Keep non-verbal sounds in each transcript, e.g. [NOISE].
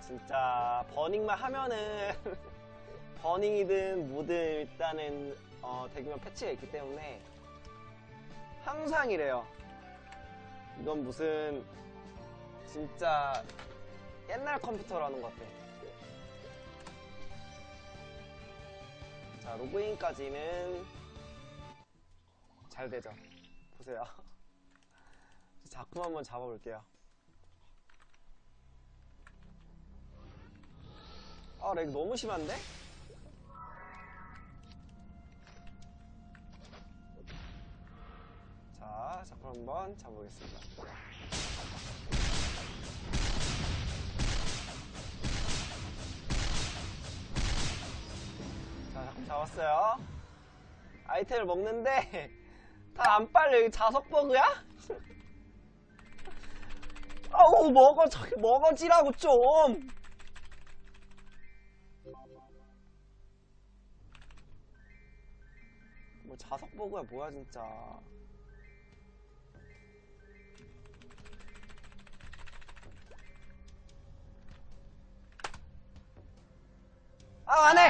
진짜 버닝만 하면은 [LAUGHS] 버닝이든 뭐든 일단은 어, 대규모 패치가 있기 때문에 항상 이래요. 이건 무슨 진짜 옛날 컴퓨터라는 것 같아. 자 로그인까지는 잘 되죠. 보세요. [LAUGHS] 작품 한번 잡아볼게요. 아, 렉 너무 심한데? 자, 작품 한번 잡아보겠습니다. 자, 작품 잡았어요. 아이템을 먹는데, [LAUGHS] 다 안 빨려. 여기 자석 버그야? [LAUGHS] 아우, 먹어. 저기 먹어지라고 좀! 뭐 자석 버그야 뭐야 진짜. 아 안해!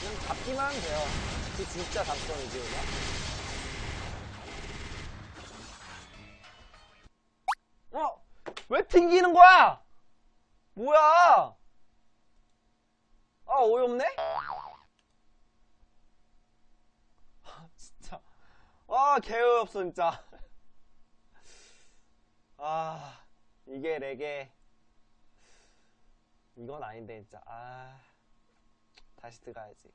그냥 잡기만 하면 돼요. 그게 진짜 단점이지 그냥 어? 왜 튕기는 거야? 뭐야? 아, 어이없네? 아, [LAUGHS] 진짜. 아, 개어이없어, 진짜. [LAUGHS] 아, 이게 레게. 이건 아닌데, 진짜. 아, 다시 들어가야지.